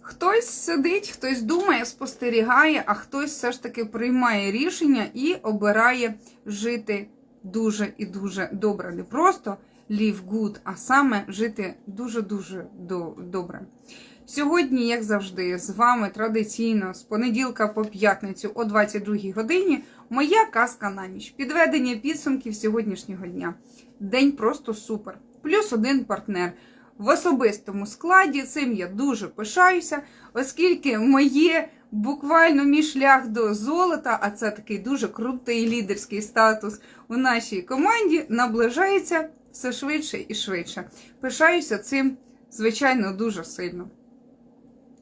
Хтось сидить, хтось думає, спостерігає, а хтось все ж таки приймає рішення і обирає жити дуже і дуже добре. Не просто live good, а саме жити дуже-дуже добре. Сьогодні, як завжди, з вами традиційно з понеділка по п'ятницю о 22 годині моя казка на ніч. Підведення підсумків сьогоднішнього дня. День просто супер. Плюс один партнер. В особистому складі цим я дуже пишаюся, оскільки моє буквально мій шлях до золота, а це такий дуже крутий лідерський статус у нашій команді, наближається все швидше і швидше. Пишаюся цим, звичайно, дуже сильно.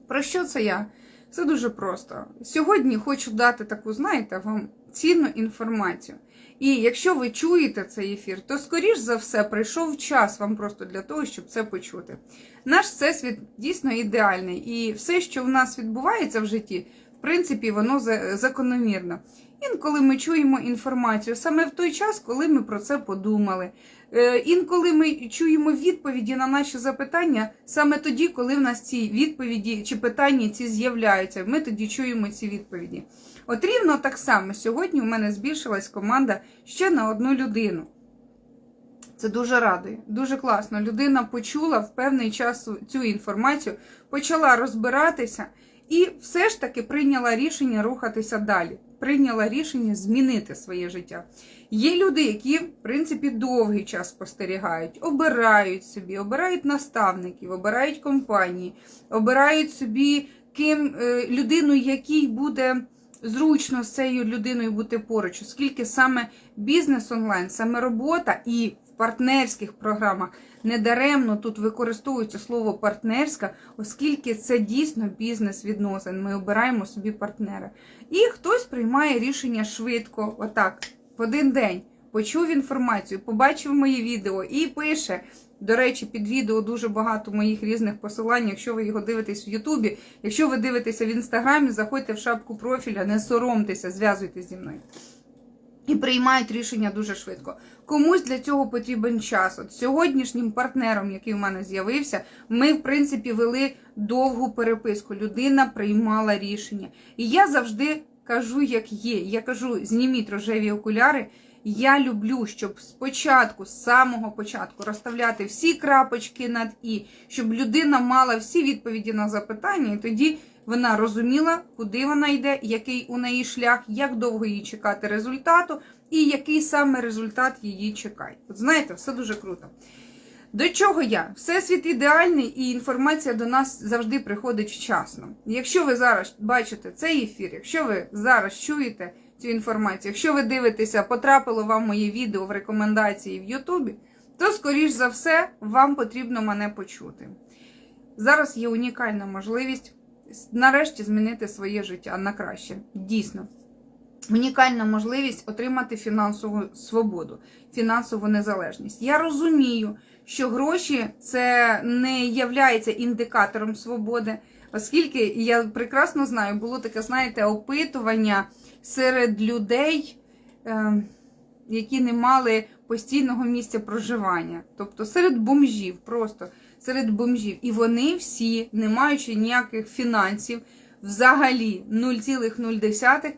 Про що це я? Це дуже просто. Сьогодні хочу дати таку, знаєте, вам цінну інформацію. І якщо ви чуєте цей ефір, то скоріш за все прийшов час вам просто для того, щоб це почути. Наш всесвіт дійсно ідеальний, і все, що в нас відбувається в житті, в принципі, воно закономірно. Інколи ми чуємо інформацію саме в той час, коли ми про це подумали. Е, Інколи ми чуємо відповіді на наші запитання саме тоді, коли в нас ці відповіді чи питання ці з'являються. Ми тоді чуємо ці відповіді. От рівно так само сьогодні у мене збільшилась команда ще на одну людину. Це дуже радує, дуже класно. Людина почула в певний час цю інформацію, почала розбиратися і все ж таки прийняла рішення рухатися далі. Прийняла рішення змінити своє життя. Є люди, які, в принципі, довгий час спостерігають, обирають собі, обирають наставників, обирають компанії, обирають собі ким е, людину, якій буде зручно з цією людиною бути поруч, оскільки саме бізнес онлайн, саме робота і партнерських програмах недаремно тут використовується слово партнерська, оскільки це дійсно бізнес відносин. Ми обираємо собі партнера. І хтось приймає рішення швидко, отак, в один день. Почув інформацію, побачив моє відео і пише. До речі, під відео дуже багато моїх різних посилань. Якщо ви його дивитесь в Ютубі, якщо ви дивитеся в інстаграмі, заходьте в шапку профіля, не соромтеся, зв'язуйтесь зі мною. І приймають рішення дуже швидко. Комусь для цього потрібен час. От сьогоднішнім партнером, який в мене з'явився, ми, в принципі, вели довгу переписку. Людина приймала рішення. І я завжди кажу, як є. Я кажу, зніміть рожеві окуляри. Я люблю, щоб спочатку, з самого початку, розставляти всі крапочки над і, щоб людина мала всі відповіді на запитання, і тоді вона розуміла, куди вона йде, який у неї шлях, як довго їй чекати результату, і який саме результат її чекає. От знаєте, все дуже круто. До чого я? Всесвіт ідеальний, і інформація до нас завжди приходить вчасно. Якщо ви зараз бачите цей ефір, якщо ви зараз чуєте цю інформацію, якщо ви дивитеся, потрапило вам моє відео в рекомендації в Ютубі, то, скоріш за все, вам потрібно мене почути. Зараз є унікальна можливість нарешті змінити своє життя на краще. Дійсно. Унікальна можливість отримати фінансову свободу, фінансову незалежність. Я розумію, що гроші це не являється індикатором свободи, оскільки я прекрасно знаю, було таке, знаєте, опитування серед людей, е, які не мали постійного місця проживання, тобто серед бомжів, просто серед бомжів. І вони всі, не маючи ніяких фінансів, взагалі 0,0,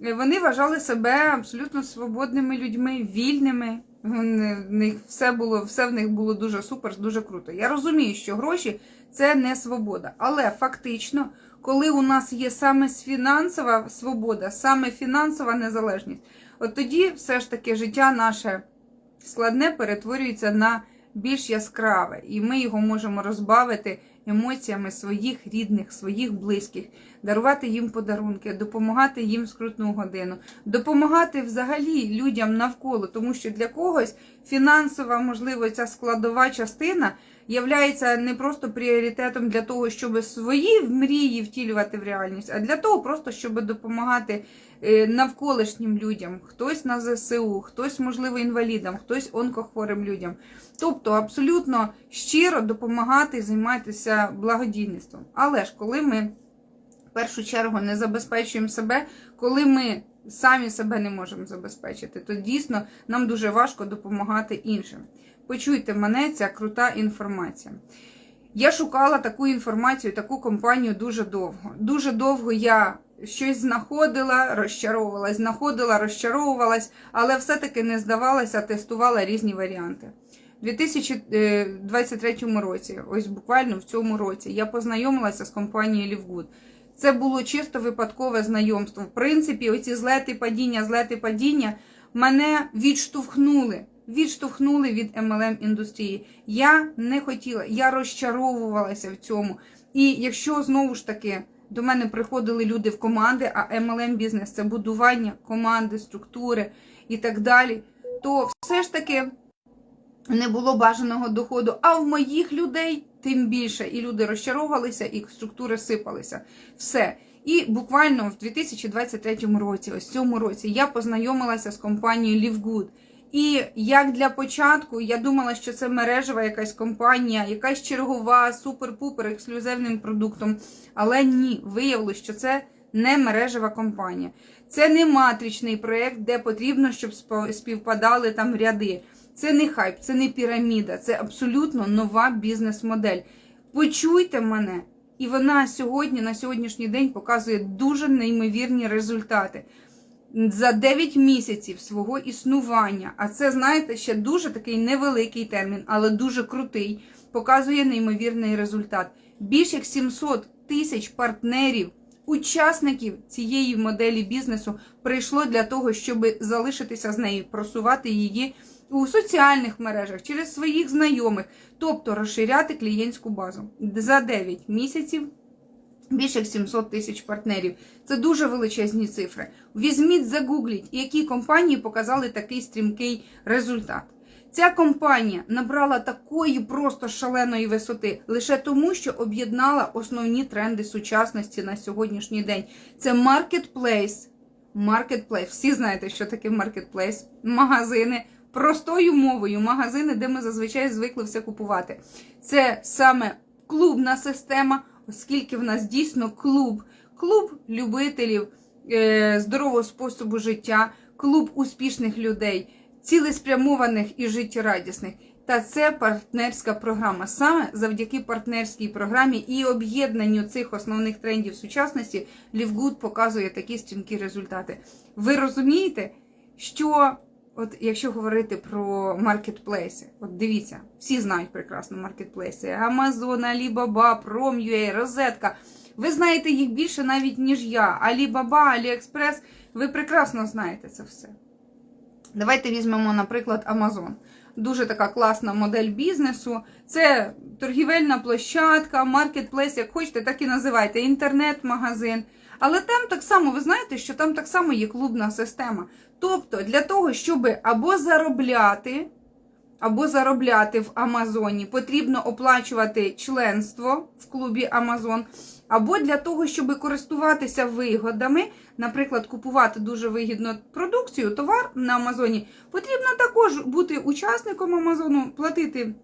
вони вважали себе абсолютно свободними людьми, вільними. В них все було, все в них було дуже супер, дуже круто. Я розумію, що гроші це не свобода. Але фактично, коли у нас є саме фінансова свобода, саме фінансова незалежність, от тоді все ж таки життя наше складне перетворюється на більш яскраве, і ми його можемо розбавити емоціями своїх рідних, своїх близьких, дарувати їм подарунки, допомагати їм в скрутну годину, допомагати взагалі людям навколо, тому що для когось фінансова, можливо, ця складова частина являється не просто пріоритетом для того, щоб свої мрії втілювати в реальність, а для того, просто щоб допомагати е, навколишнім людям, хтось на ЗСУ, хтось, можливо, інвалідам, хтось онкохворим людям. Тобто абсолютно щиро допомагати займатися благодійництвом. Але ж коли ми в першу чергу не забезпечуємо себе, коли ми самі себе не можемо забезпечити, то дійсно нам дуже важко допомагати іншим. Почуйте мене, ця крута інформація. Я шукала таку інформацію, таку компанію дуже довго. Дуже довго я щось знаходила, розчаровувалась, знаходила, розчаровувалась, але все-таки не здавалася, тестувала різні варіанти. У 2023 році, ось буквально в цьому році, я познайомилася з компанією Лівгуд. Це було чисто випадкове знайомство. В принципі, оці злети падіння, злети падіння мене відштовхнули. Відштовхнули від MLM індустрії. Я не хотіла, я розчаровувалася в цьому. І якщо знову ж таки до мене приходили люди в команди, а MLM бізнес це будування команди, структури і так далі, то все ж таки не було бажаного доходу. А в моїх людей тим більше. І люди розчаровувалися, і структури сипалися. Все. І буквально в 2023 році, ось цьому році, я познайомилася з компанією LiveGood. І як для початку я думала, що це мережева якась компанія, якась чергова, супер-пупер ексклюзивним продуктом. Але ні, виявилось, що це не мережева компанія. Це не матричний проєкт, де потрібно, щоб співпадали там ряди. Це не хайп, це не піраміда, це абсолютно нова бізнес-модель. Почуйте мене, і вона сьогодні, на сьогоднішній день, показує дуже неймовірні результати. За 9 місяців свого існування, а це, знаєте, ще дуже такий невеликий термін, але дуже крутий, показує неймовірний результат. Більше як 700 тисяч партнерів, учасників цієї моделі бізнесу прийшло для того, щоб залишитися з нею, просувати її у соціальних мережах через своїх знайомих, тобто розширяти клієнтську базу за 9 місяців. Більше як 700 тисяч партнерів. Це дуже величезні цифри. Візьміть, загугліть, які компанії показали такий стрімкий результат. Ця компанія набрала такої просто шаленої висоти лише тому, що об'єднала основні тренди сучасності на сьогоднішній день. Це маркетплейс. Маркетплейс. Всі знаєте, що таке маркетплейс. Магазини. Простою мовою, магазини, де ми зазвичай звикли все купувати. Це саме клубна система оскільки в нас дійсно клуб, клуб любителів е, здорового способу життя, клуб успішних людей, цілеспрямованих і життєрадісних. Та це партнерська програма. Саме завдяки партнерській програмі і об'єднанню цих основних трендів сучасності Лівгуд показує такі стрімкі результати. Ви розумієте, що От якщо говорити про маркетплейси, от дивіться, всі знають прекрасно маркетплейси: Amazon, Alibaba, Prom.ua, Розетка. Ви знаєте їх більше навіть, ніж я. Alibaba, AliExpress, ви прекрасно знаєте це все. Давайте візьмемо, наприклад, Amazon. Дуже така класна модель бізнесу. Це торгівельна площадка, маркетплейс, як хочете, так і називайте, інтернет-магазин. Але там так само, ви знаєте, що там так само є клубна система. Тобто, для того, щоб або заробляти, або заробляти в Амазоні, потрібно оплачувати членство в клубі Амазон, або для того, щоб користуватися вигодами, наприклад, купувати дуже вигідну продукцію, товар на Амазоні, потрібно також бути учасником Амазону, платити.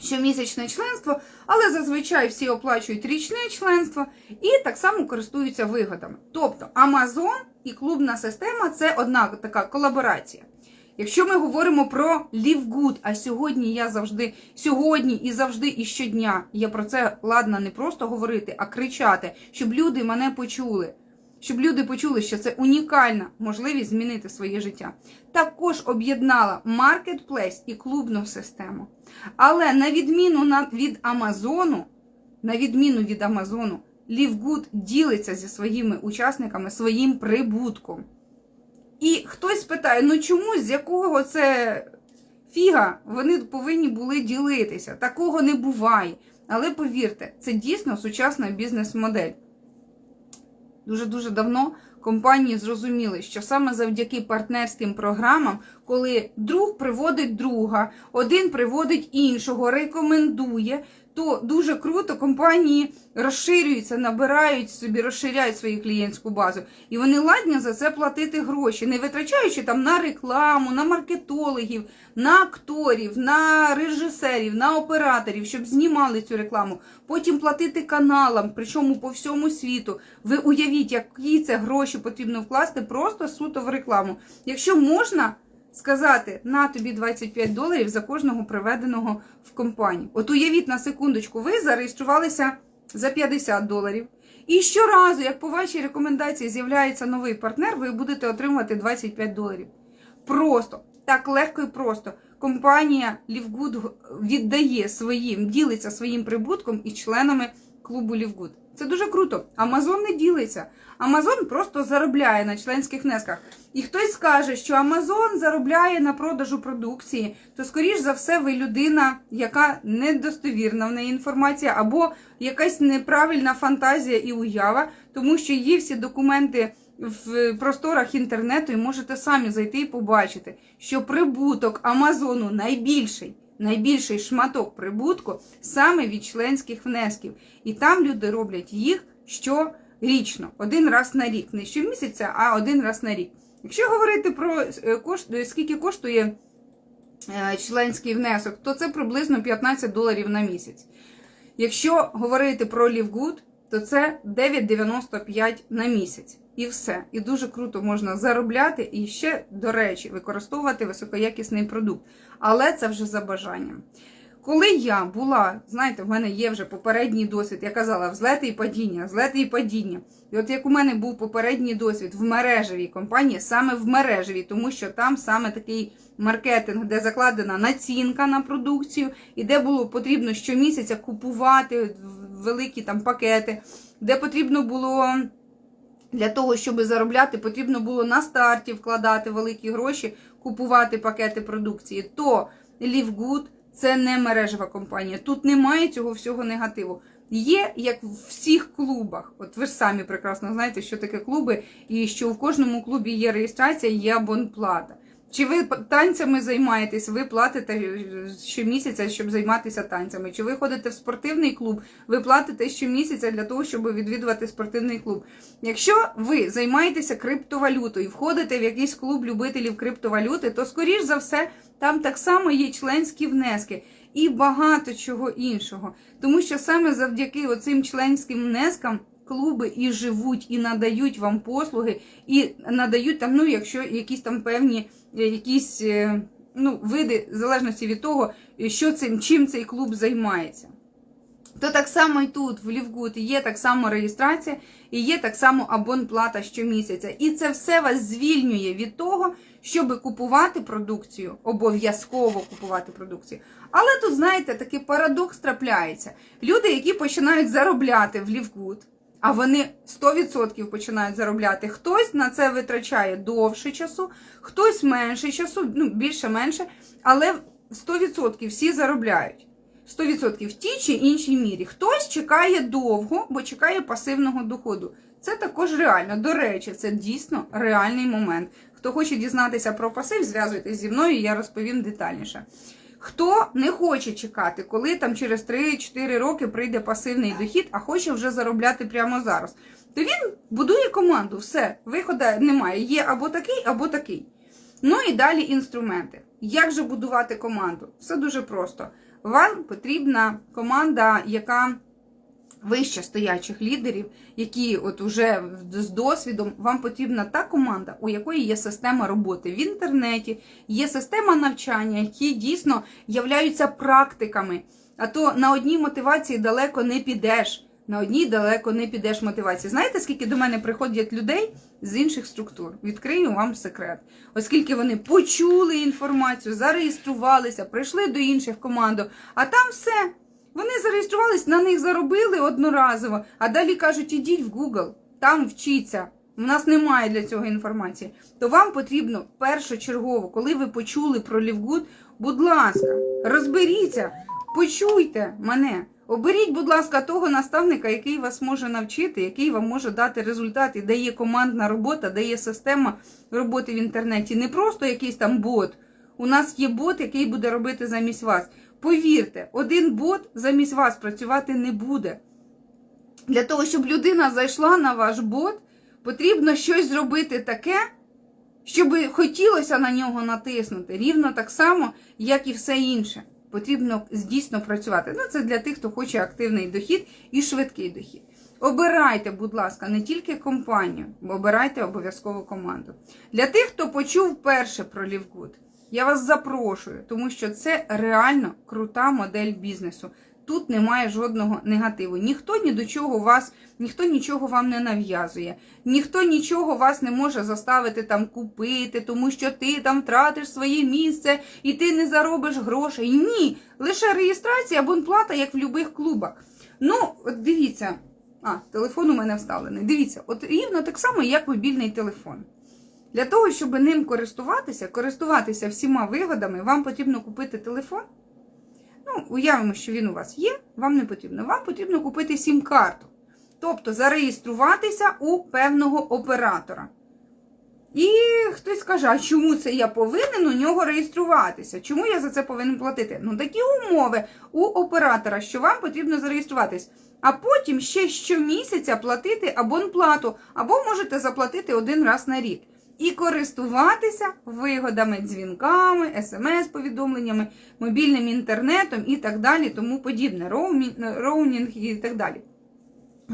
Щомісячне членство, але зазвичай всі оплачують річне членство і так само користуються вигодами. Тобто Amazon і клубна система це одна така колаборація. Якщо ми говоримо про LiveGood, а сьогодні я завжди, сьогодні і завжди, і щодня я про це ладна не просто говорити, а кричати, щоб люди мене почули. Щоб люди почули, що це унікальна можливість змінити своє життя. Також об'єднала маркетплейс і клубну систему. Але на відміну від Амазону, на відміну від Амазону, Лівгуд ділиться зі своїми учасниками своїм прибутком. І хтось питає: ну чому, з якого це фіга вони повинні були ділитися? Такого не буває. Але повірте, це дійсно сучасна бізнес-модель. Дуже-дуже давно компанії зрозуміли, що саме завдяки партнерським програмам, коли друг приводить друга, один приводить іншого, рекомендує, то дуже круто компанії розширюються, набирають собі, розширяють свою клієнтську базу. І вони ладні за це платити гроші, не витрачаючи там на рекламу, на маркетологів, на акторів, на режисерів, на операторів, щоб знімали цю рекламу. Потім платити каналам, причому по всьому світу. Ви уявіть, які це гроші потрібно вкласти просто суто в рекламу. Якщо можна сказати на тобі 25 доларів за кожного приведеного в компанію. От уявіть на секундочку, ви зареєструвалися за 50 доларів. І щоразу, як по вашій рекомендації з'являється новий партнер, ви будете отримувати 25 доларів. Просто так легко і просто. Компанія Лівгуд віддає своїм, ділиться своїм прибутком із членами клубу Лівгуд. Це дуже круто. Амазон не ділиться. Амазон просто заробляє на членських внесках. І хтось скаже, що Амазон заробляє на продажу продукції, то скоріш за все ви людина, яка недостовірна в неї інформація, або якась неправильна фантазія і уява, тому що є всі документи в просторах інтернету, і можете самі зайти і побачити, що прибуток Амазону найбільший. Найбільший шматок прибутку саме від членських внесків. І там люди роблять їх щорічно, один раз на рік. Не щомісяця, а один раз на рік. Якщо говорити про е, кошт, скільки коштує е, членський внесок, то це приблизно 15 доларів на місяць. Якщо говорити про Лівгуд, то це 9,95 на місяць. І все. І дуже круто можна заробляти і ще, до речі, використовувати високоякісний продукт. Але це вже за бажанням. Коли я була, знаєте, в мене є вже попередній досвід, я казала, взлети і падіння, взлети і падіння. І от як у мене був попередній досвід в мережевій компанії, саме в мережевій, тому що там саме такий маркетинг, де закладена націнка на продукцію, і де було потрібно щомісяця купувати великі там пакети, де потрібно було. Для того, щоб заробляти, потрібно було на старті вкладати великі гроші, купувати пакети продукції. То Livegood – це не мережева компанія. Тут немає цього всього негативу. Є, як в всіх клубах. От ви ж самі прекрасно знаєте, що таке клуби, і що в кожному клубі є реєстрація, є абонплата. Чи ви танцями займаєтесь, ви платите щомісяця, щоб займатися танцями? Чи ви ходите в спортивний клуб, ви платите щомісяця для того, щоб відвідувати спортивний клуб? Якщо ви займаєтеся криптовалютою, входите в якийсь клуб любителів криптовалюти, то скоріш за все там так само є членські внески і багато чого іншого. Тому що саме завдяки оцим членським внескам клуби і живуть, і надають вам послуги, і надають там, ну, якщо якісь там певні якісь ну, види, в залежності від того, що цим, чим цей клуб займається. То так само і тут, в Лівгуд, є так само реєстрація, і є так само абонплата щомісяця. І це все вас звільнює від того, щоб купувати продукцію, обов'язково купувати продукцію. Але тут, знаєте, такий парадокс трапляється. Люди, які починають заробляти в Лівгуд, а вони 100% починають заробляти. Хтось на це витрачає довше часу, хтось менше часу, ну більше-менше, але 100% всі заробляють. 100% в тій чи іншій мірі. Хтось чекає довго, бо чекає пасивного доходу. Це також реально. До речі, це дійсно реальний момент. Хто хоче дізнатися про пасив, зв'язуйтесь зі мною, я розповім детальніше. Хто не хоче чекати, коли там через 3-4 роки прийде пасивний дохід, а хоче вже заробляти прямо зараз, то він будує команду. Все, виходу немає. Є або такий, або такий. Ну і далі інструменти. Як же будувати команду? Все дуже просто. Вам потрібна команда, яка вище стоячих лідерів, які от уже з досвідом, вам потрібна та команда, у якої є система роботи в інтернеті, є система навчання, які дійсно являються практиками. А то на одній мотивації далеко не підеш. На одній далеко не підеш мотивації. Знаєте, скільки до мене приходять людей з інших структур? Відкрию вам секрет. Оскільки вони почули інформацію, зареєструвалися, прийшли до інших команд, а там все. Вони зареєструвались, на них заробили одноразово, а далі кажуть, ідіть в Google, там вчіться. У нас немає для цього інформації. То вам потрібно першочергово, коли ви почули про Лівгуд, будь ласка, розберіться, почуйте мене. Оберіть, будь ласка, того наставника, який вас може навчити, який вам може дати результати, де є командна робота, де є система роботи в інтернеті. Не просто якийсь там бот. У нас є бот, який буде робити замість вас. Повірте, один бот замість вас працювати не буде. Для того, щоб людина зайшла на ваш бот, потрібно щось зробити таке, щоб хотілося на нього натиснути. Рівно так само, як і все інше. Потрібно дійсно працювати. Ну, це для тих, хто хоче активний дохід і швидкий дохід. Обирайте, будь ласка, не тільки компанію, обирайте обов'язково команду. Для тих, хто почув перше про Лівгуд. Я вас запрошую, тому що це реально крута модель бізнесу. Тут немає жодного негативу. Ніхто ні до чого вас, ніхто нічого вам не нав'язує, ніхто нічого вас не може заставити там купити, тому що ти там втратиш своє місце і ти не заробиш грошей. Ні, лише реєстрація абонплата, як в будь-яких клубах. Ну, от дивіться, а, телефон у мене вставлений. Дивіться, от рівно так само, як мобільний телефон. Для того, щоб ним користуватися, користуватися всіма вигодами, вам потрібно купити телефон. Ну, уявимо, що він у вас є, вам не потрібно. Вам потрібно купити сім-карту. Тобто зареєструватися у певного оператора. І хтось скаже, а чому це я повинен у нього реєструватися? Чому я за це повинен платити? Ну, такі умови у оператора, що вам потрібно зареєструватись. А потім ще щомісяця платити абонплату, або можете заплатити один раз на рік. І користуватися вигодами, дзвінками, смс-повідомленнями, мобільним інтернетом і так далі, тому подібне, роумінг і так далі.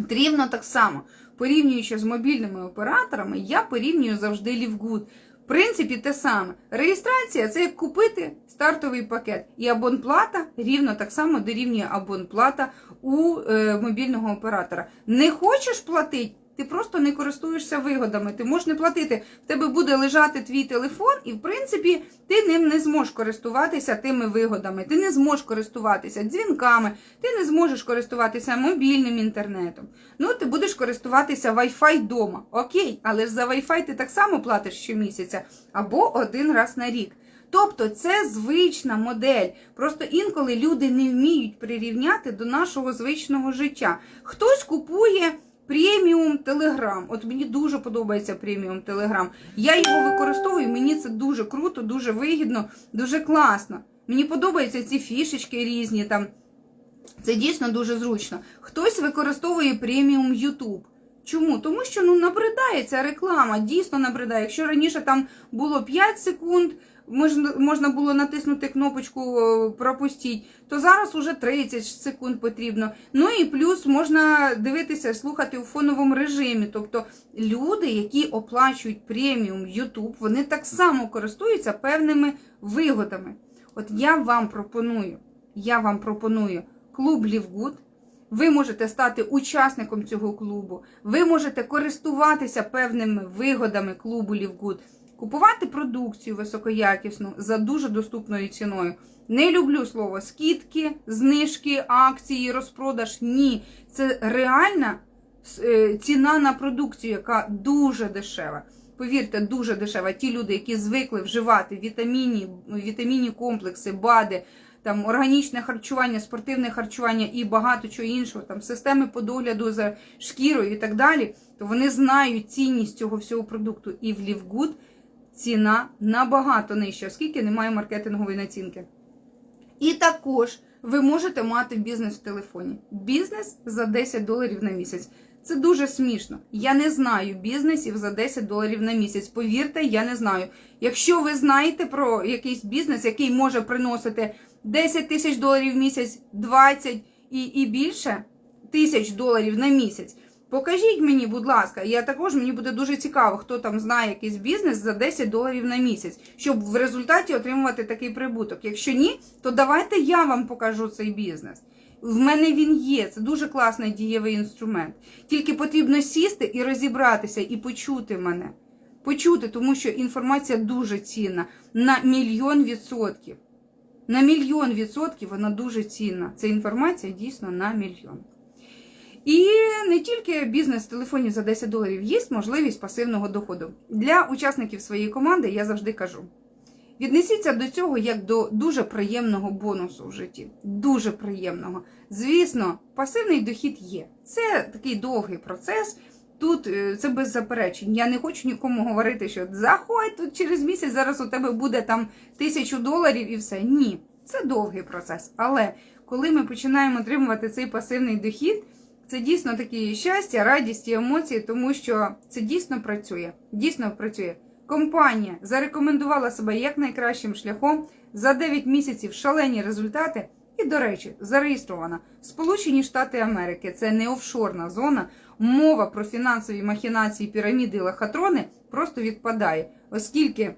Рівно так само, порівнюючи з мобільними операторами, я порівнюю завжди Лівгуд. В принципі, те саме. Реєстрація це як купити стартовий пакет. І абонплата рівно так само дорівнює абонплата у е, мобільного оператора. Не хочеш платити? Ти просто не користуєшся вигодами. Ти можеш не платити. В тебе буде лежати твій телефон, і в принципі ти ним не зможеш користуватися тими вигодами. Ти не зможеш користуватися дзвінками, ти не зможеш користуватися мобільним інтернетом. Ну, ти будеш користуватися Wi-Fi вдома. Окей, але ж за Wi-Fi ти так само платиш щомісяця або один раз на рік. Тобто це звична модель. Просто інколи люди не вміють прирівняти до нашого звичного життя. Хтось купує. Преміум Телеграм. От мені дуже подобається преміум Телеграм. Я його використовую, мені це дуже круто, дуже вигідно, дуже класно. Мені подобаються ці фішечки різні там. Це дійсно дуже зручно. Хтось використовує преміум YouTube. Чому? Тому що ну набридає реклама, дійсно набридає. Якщо раніше там було 5 секунд, можна, можна було натиснути кнопочку е, пропустіть, то зараз уже 30 секунд потрібно. Ну і плюс можна дивитися, слухати у фоновому режимі. Тобто люди, які оплачують преміум YouTube, вони так само користуються певними вигодами. От я вам пропоную, я вам пропоную клуб Лівгуд. Ви можете стати учасником цього клубу, ви можете користуватися певними вигодами клубу Лівгуд, купувати продукцію високоякісну за дуже доступною ціною. Не люблю слово скидки, знижки, акції, розпродаж. Ні, це реальна е, ціна на продукцію, яка дуже дешева. Повірте, дуже дешева. Ті люди, які звикли вживати вітамінні, вітамінні комплекси, БАДи, там органічне харчування, спортивне харчування і багато чого іншого, там системи по догляду за шкірою і так далі, то вони знають цінність цього всього продукту. І в Лівгуд ціна набагато нижча, оскільки немає маркетингової націнки. І також ви можете мати бізнес в телефоні. Бізнес за 10 доларів на місяць. Це дуже смішно. Я не знаю бізнесів за 10 доларів на місяць. Повірте, я не знаю. Якщо ви знаєте про якийсь бізнес, який може приносити 10 тисяч доларів в місяць, 20 і, і більше тисяч доларів на місяць. Покажіть мені, будь ласка, я також мені буде дуже цікаво, хто там знає якийсь бізнес за 10 доларів на місяць, щоб в результаті отримувати такий прибуток. Якщо ні, то давайте я вам покажу цей бізнес. В мене він є, це дуже класний дієвий інструмент. Тільки потрібно сісти і розібратися, і почути мене. Почути, тому що інформація дуже цінна на мільйон відсотків. На мільйон відсотків вона дуже цінна. Ця інформація дійсно на мільйон. І не тільки бізнес в телефоні за 10 доларів є можливість пасивного доходу. Для учасників своєї команди я завжди кажу: віднесіться до цього як до дуже приємного бонусу в житті. Дуже приємного. Звісно, пасивний дохід є. Це такий довгий процес. Тут е, це без заперечень. Я не хочу нікому говорити, що заходь тут через місяць, зараз у тебе буде там тисячу доларів і все. Ні, це довгий процес. Але коли ми починаємо отримувати цей пасивний дохід, це дійсно такі щастя, радість і емоції, тому що це дійсно працює. Дійсно працює. Компанія зарекомендувала себе як найкращим шляхом за 9 місяців шалені результати. І, до речі, зареєстрована Сполучені Штати Америки. Це не офшорна зона. Мова про фінансові махінації, піраміди і лохотрони просто відпадає, оскільки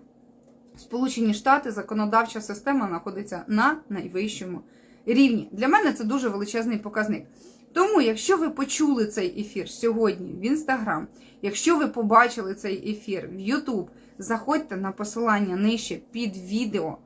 Сполучені Штати законодавча система знаходиться на найвищому рівні. Для мене це дуже величезний показник. Тому, якщо ви почули цей ефір сьогодні в інстаграм, якщо ви побачили цей ефір в Ютуб, заходьте на посилання нижче під відео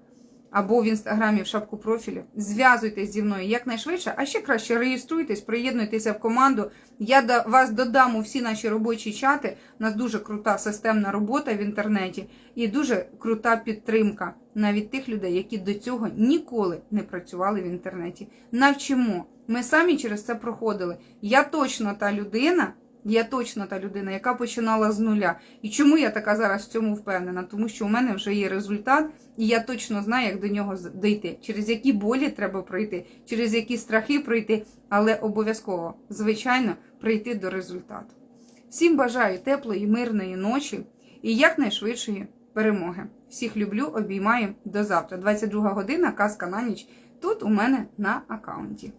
або в інстаграмі в шапку профілю. Зв'язуйтесь зі мною якнайшвидше, а ще краще реєструйтесь, приєднуйтеся в команду. Я до вас додам у всі наші робочі чати. У нас дуже крута системна робота в інтернеті і дуже крута підтримка навіть тих людей, які до цього ніколи не працювали в інтернеті. Навчимо. Ми самі через це проходили. Я точно та людина. Я точно та людина, яка починала з нуля. І чому я така зараз в цьому впевнена? Тому що у мене вже є результат, і я точно знаю, як до нього дійти, через які болі треба пройти, через які страхи пройти, але обов'язково, звичайно, прийти до результату. Всім бажаю теплої, мирної ночі і якнайшвидшої перемоги. Всіх люблю, обіймаю до завтра. 22 година, казка на ніч. Тут у мене на аккаунті.